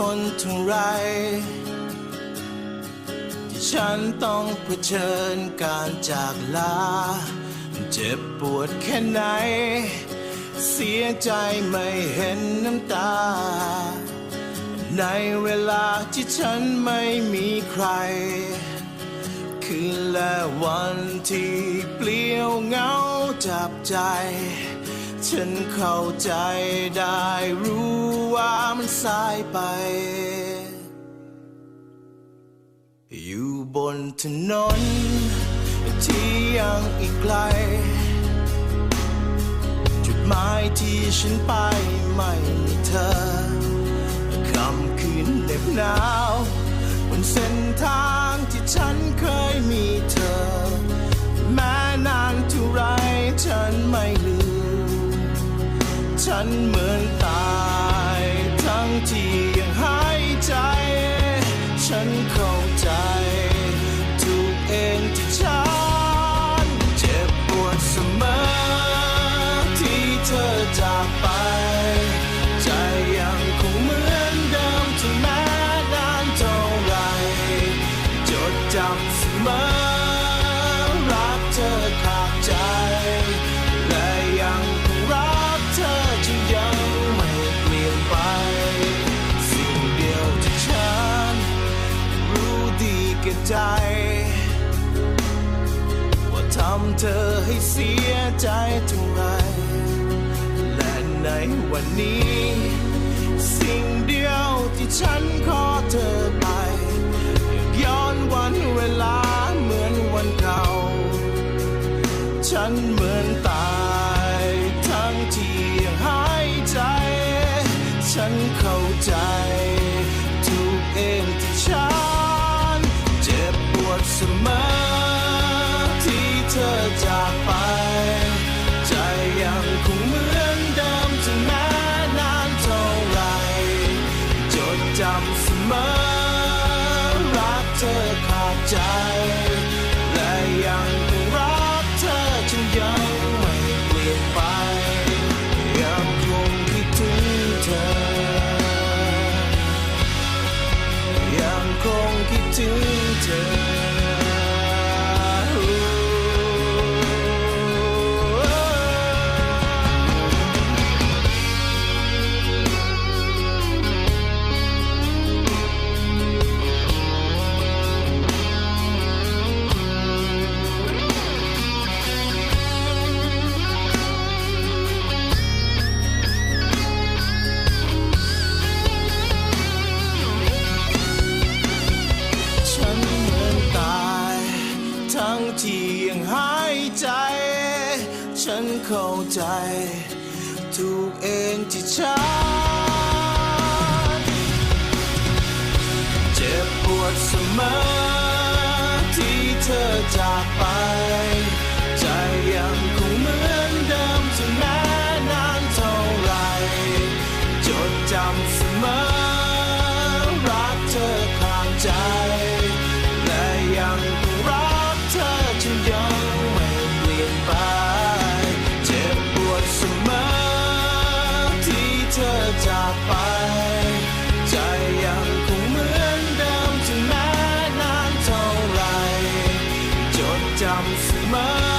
เท่าไร ที่ฉันต้องเผชิญการจากลา เจ็บปวดแค่ไหน เสียใจไม่เห็นน้ำตา ในเวลาที่ฉันไม่มีใคร คืนและวันที่เปลี่ยวเหงาจับใจ ฉันเข้าใจได้รู้ มันสายไป อยู่บนถนน ที่ยังอีกไกล จุดหมายที่ฉันไปไม่มีเธอคำคืนเหน็บหนาว บนเส้นทางที่ฉันเคยมีเธอ แม้นานเท่าไรฉันไม่ลืม ฉันเหมือน มอรักเธอขาดใจและยังคงรักเธอจะยังไม่เปลี่ยนไป สิ่งเดียวที่ฉันรู้ดีแก่ใจ ว่าทำเธอให้เสียใจเท่าไรและในวันนี้ สิ่งเดียวที่ฉันขอเธอ ฉันเหมือนตายทั้งที่ยังหายใจ ฉันเข้าใจถูกเองที่ฉันเจ็บปวดเสมอที่เธอจากไป ใจยังคงเหมือนเดิมถึงแม้นานเท่าไรจดจำเสมอรักเธอขาดใจ เข้าใจ ถูกเองที่ฉันเจ็บปวดเสมอที่เธอจากไป ใจยังคงเหมือนเดิมถึงแม้นานเท่าไร จดจำ จากไป ใจยังคงเหมือนเดิมถึงแม้นานเท่าไร จดจำเสมอ